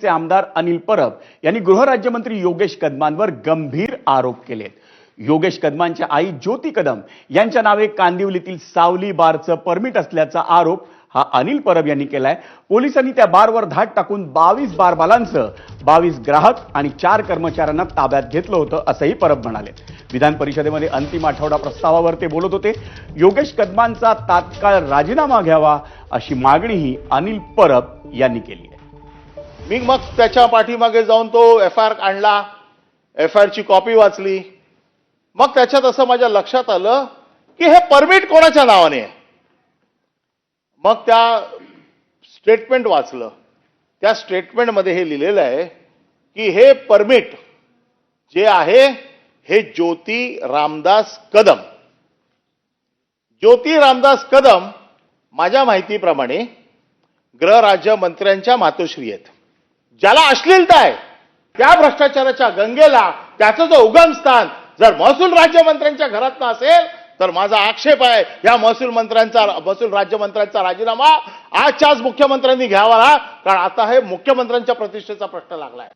चे आमदार अनिल परब यांनी गृहराज्यमंत्री योगेश कदमांवर गंभीर आरोप केलेत. योगेश कदमांच्या आई ज्योती कदम यांच्या नावे कांदिवलीतील सावली बारचं परमिट असल्याचा आरोप हा अनिल परब यांनी केलाय. पोलिसांनी त्या बारवर धाड टाकून बावीस बारबालांचं बावीस ग्राहक आणि चार कर्मचाऱ्यांना ताब्यात घेतलं होतं असंही परब म्हणाले. विधान परिषदेमध्ये अंतिम आठवडा प्रस्तावावर ते बोलत होते. योगेश कदमांचा तात्काळ राजीनामा घ्यावा अशी मागणीही अनिल परब यांनी केली आहे. मी मग त्याच्या पाठीमागे जाऊन तो एफ आय आर आणला. एफ आय आरची कॉपी वाचली. मग त्याच्यात असं माझ्या लक्षात आलं की हे परमिट कोणाच्या नावाने आहे? मग त्या स्टेटमेंट वाचलं. त्या स्टेटमेंटमध्ये हे लिहिलेलं आहे की हे परमिट जे आहे हे ज्योती रामदास कदम. ज्योती रामदास कदम माझ्या माहितीप्रमाणे गृहराज्य मंत्र्यांच्या मातोश्री आहेत. ज्याला अश्लीलता आहे त्या भ्रष्टाचाराच्या गंगेला त्याचं जो उगमस्थान जर महसूल राज्यमंत्र्यांच्या घरात असेल तर माझा आक्षेप आहे या महसूल मंत्र्यांचा महसूल राज्यमंत्र्यांचा राजीनामा आजच्याच मुख्यमंत्र्यांनी घ्यावा कारण आता हे मुख्यमंत्र्यांच्या प्रतिष्ठेचा प्रश्न लागलाय.